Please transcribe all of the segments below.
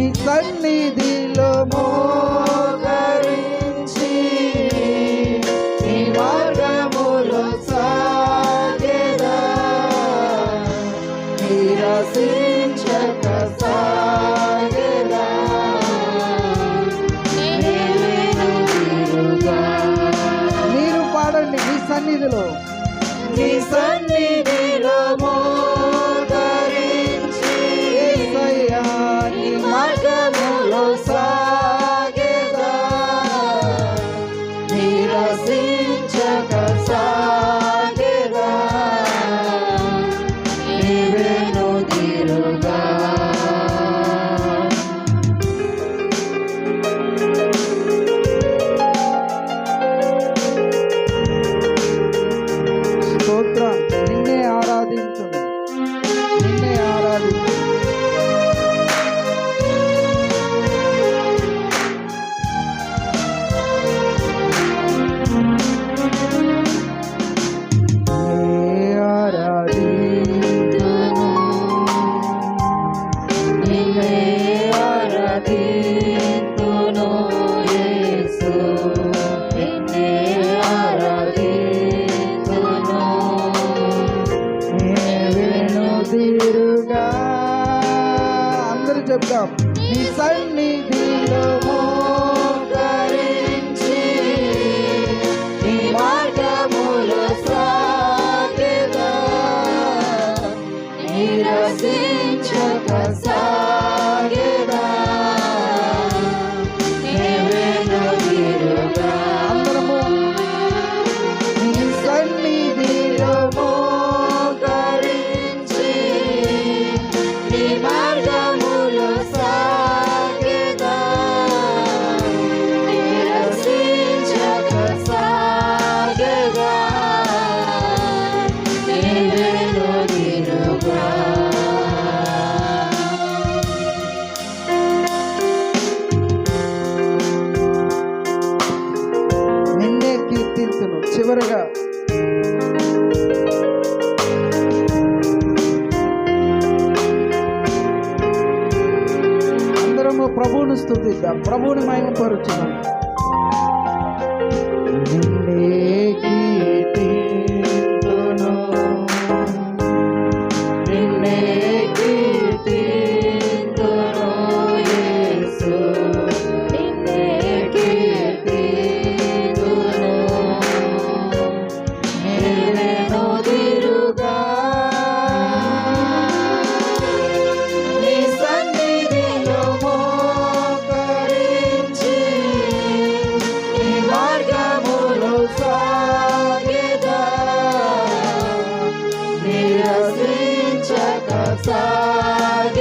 నీ సన్నిధిలో మోకరించి మీరు పాడండి నీ సన్నిధిలో. నీ సన్నిధి మార్గములో సా చెప్తాం నీ సన్నిధిలో చివరగా అందరము ప్రభువును స్థుతిద్దాం. ప్రభువుని మయంపరుచుదాం outside.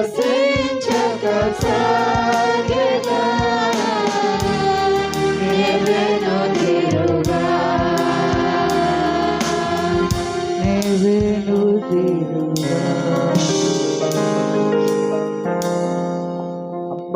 assim.